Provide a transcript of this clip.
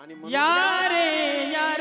आणि म्हणून- या रे या